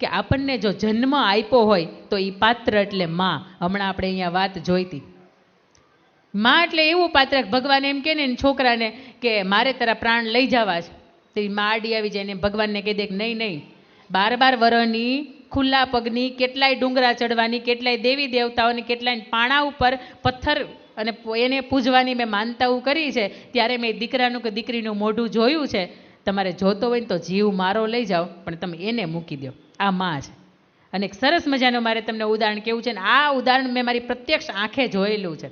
કે આપણને જો જન્મ આપ્યો હોય તો એ પાત્ર એટલે માં. હમણાં આપણે અહીંયા વાત જોઈતી. માં એટલે એવું પાત્ર ભગવાન એમ કહે ને છોકરાને કે મારે તારા પ્રાણ લઈ જવા છે. તે મા આડી આવી જાય ને ભગવાનને કહી દે કે નહીં નહીં. બાર બાર વરહની ખુલ્લા પગની કેટલાય ડુંગરા ચડવાની, કેટલાય દેવી દેવતાઓની કેટલાય પાણા ઉપર પથ્થર અને એને પૂજવાની મેં માનતાઓ કરી છે. ત્યારે મેં દીકરાનું કે દીકરીનું મોઢું જોયું છે. તમારે જોતો હોય ને તો જીવ મારો લઈ જાઓ, પણ તમે એને મૂકી દો. આ માં છે અને એક સરસ મજાનું મારે તમને ઉદાહરણ કેવું છે ને, આ ઉદાહરણ મેં મારી પ્રત્યક્ષ આંખે જોયેલું છે.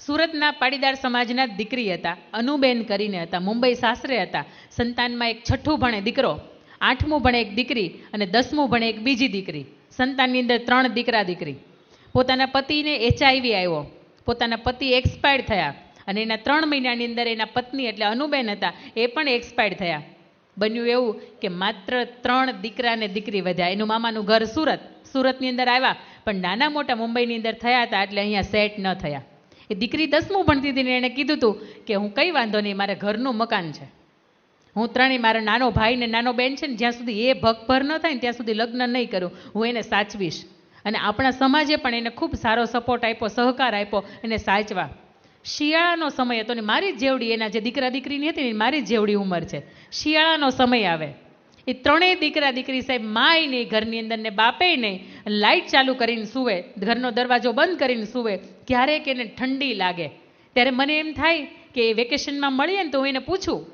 સુરતના પાટીદાર સમાજના દીકરી હતા, અનુબેન કરીને હતા, મુંબઈ સાસરે હતા. સંતાનમાં એક છઠ્ઠું ભણે દીકરો, આઠમું ભણે એક દીકરી અને દસમું ભણે એક બીજી દીકરી. સંતાનની અંદર ત્રણ દીકરા દીકરી. પોતાના પતિને એચઆઈવી આવ્યો. પોતાના પતિ એક્સપાયર્ડ થયા. અને એના ત્રણ મહિનાની અંદર એના પત્ની એટલે અનુબેન હતા, એ પણ એક્સપાયર્ડ થયા. બન્યું એવું કે માત્ર ત્રણ દીકરા અને દીકરી વધ્યા. એનું મામાનું ઘર સુરત. સુરતની અંદર આવ્યા, પણ નાના મોટા મુંબઈની અંદર થયા હતા એટલે અહીંયા સેટ ન થયા. એ દીકરી દસમું ભણતી હતી ને એણે કીધું હતું કે હું કંઈ વાંધો નહીં, મારે ઘરનું મકાન છે. હું ત્રણેય મારો નાનો ભાઈ ને નાનો બેન છે ને, જ્યાં સુધી એ ભગભર ન થાય ને ત્યાં સુધી લગ્ન નહીં કરું, હું એને સાચવીશ. અને આપણા સમાજે પણ એને ખૂબ સારો સપોર્ટ આપ્યો, સહકાર આપ્યો, એને સાચવા. શિયાળાનો સમય હતો ને મારી જેવડી, એના જે દીકરા દીકરીની હતી ને મારી જેવડી ઉંમર છે. શિયાળાનો સમય આવે. એ ત્રણેય દીકરા દીકરી સાહેબ માય નહીં ઘરની અંદર ને બાપે નહીં લાઇટ ચાલુ કરીને સૂવે, ઘરનો દરવાજો બંધ કરીને સૂવે, ક્યારેક એને ઠંડી લાગે. ત્યારે મને એમ થાય કે એ વેકેશનમાં મળીએ ને તો હું એને પૂછું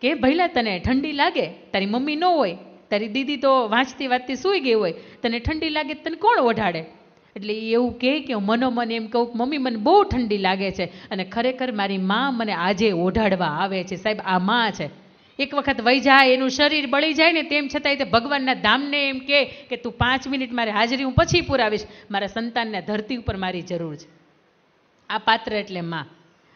કે ભૈલા તને ઠંડી લાગે? તારી મમ્મી ન હોય. તારી દીદી તો વાંચતી વાંચતી સૂઈ ગઈ હોય. તને ઠંડી લાગે તને કોણ ઓઢાડે? એટલે એ એવું કહે કે હું મનોમન એમ કહું કે, મમ્મી, મને બહુ ઠંડી લાગે છે. અને ખરેખર મારી માં મને આજે ઓઢાડવા આવે છે. સાહેબ, આ માં છે. એક વખત વહી જાય, એનું શરીર બળી જાય ને તેમ છતાંય તે ભગવાનના ધામને એમ કહે કે, તું પાંચ મિનિટ મારે હાજરી હું પછી પુરાવીશ. મારા સંતાનને ધરતી ઉપર મારી જરૂર છે. આ પાત્ર એટલે માં.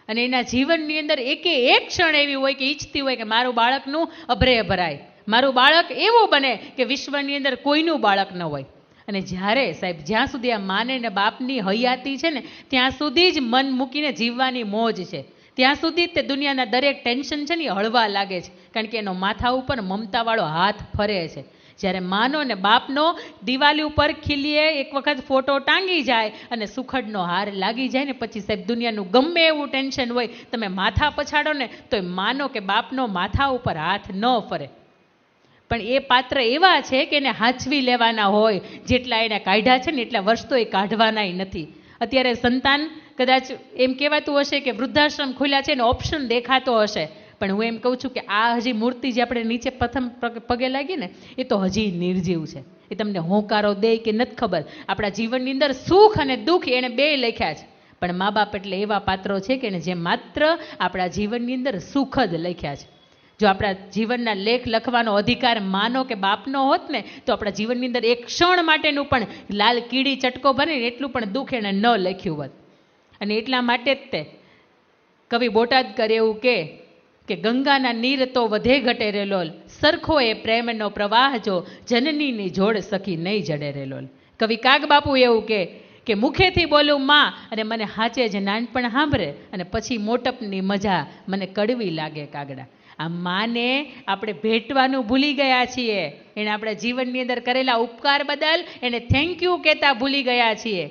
અને એના જીવનની અંદર એકે એક ક્ષણ એવી હોય કે ઈચ્છતી હોય કે મારું બાળકનું અભરે ભરાય. મારું બાળક એવું બને કે વિશ્વની અંદર કોઈનું બાળક ન હોય. અને જ્યારે સાહેબ, જ્યાં સુધી આ માને ને બાપની હયાતી છે ને, ત્યાં સુધી જ મન મૂકીને જીવવાની મોજ છે. ત્યાં સુધી તે દુનિયાના દરેક ટેન્શન છે ને એ હળવા લાગે છે. કારણ કે એનો માથા ઉપર મમતાવાળો હાથ ફરે છે. જ્યારે માનો ને બાપનો દિવાલી ઉપર ખીલીએ, એક વખત ફોટો ટાંગી જાય અને સુખડનો હાર લાગી જાય ને, પછી સાહેબ, દુનિયાનું ગમે એવું ટેન્શન હોય, તમે માથા પછાડો ને તો માનો કે બાપનો માથા ઉપર હાથ ન ફરે. પણ એ પાત્ર એવા છે કે એને હાચવી લેવાના હોય, જેટલા એને કાઢ્યા છે ને એટલા વર્ષ તો એ કાઢવાનાય નથી. અત્યારે સંતાન કદાચ એમ કહેવાતું હશે કે વૃદ્ધાશ્રમ ખુલ્યા છે ને ઓપ્શન દેખાતો હશે. પણ હું એમ કહું છું કે આ હજી મૂર્તિ જે આપણે નીચે પ્રથમ પગ- લાગી ને, એ તો હજી નિર્જીવ છે. એ તમને હોંકારો દે કે નથી ખબર. આપણા જીવનની અંદર સુખ અને દુઃખ એણે બે લખ્યા છે. પણ મા બાપ એટલે એવા પાત્રો છે કે જે માત્ર આપણા જીવનની અંદર સુખ જ લખ્યા છે. જો આપણા જીવનના લેખ લખવાનો અધિકાર માનો કે બાપનો હોત ને, તો આપણા જીવનની અંદર એક ક્ષણ માટેનું પણ લાલ કીડી ચટકો ભરે ને એટલું પણ દુઃખ એણે ન લખ્યું હોત. અને એટલા માટે જ તે કવિ બોટાદ કરે એવું કે કે ગંગાના નીર તો વધે ઘટે રે લોલ, સરખો એ પ્રેમનો પ્રવાહ જો જનનીની જોડ સખી નહીં જડે રે લોલ. કવિ કાગ બાપુ એવું કે કે મુખેથી બોલું માં અને મને હાચે જ નાનપણ સાંભળે અને પછી મોટપની મજા મને કડવી લાગે કાગડા. આ માને આપણે ભેટવાનું ભૂલી ગયા છીએ. એને આપણા જીવનની અંદર કરેલા ઉપકાર બદલ એને થેન્ક યુ કહેતા ભૂલી ગયા છીએ.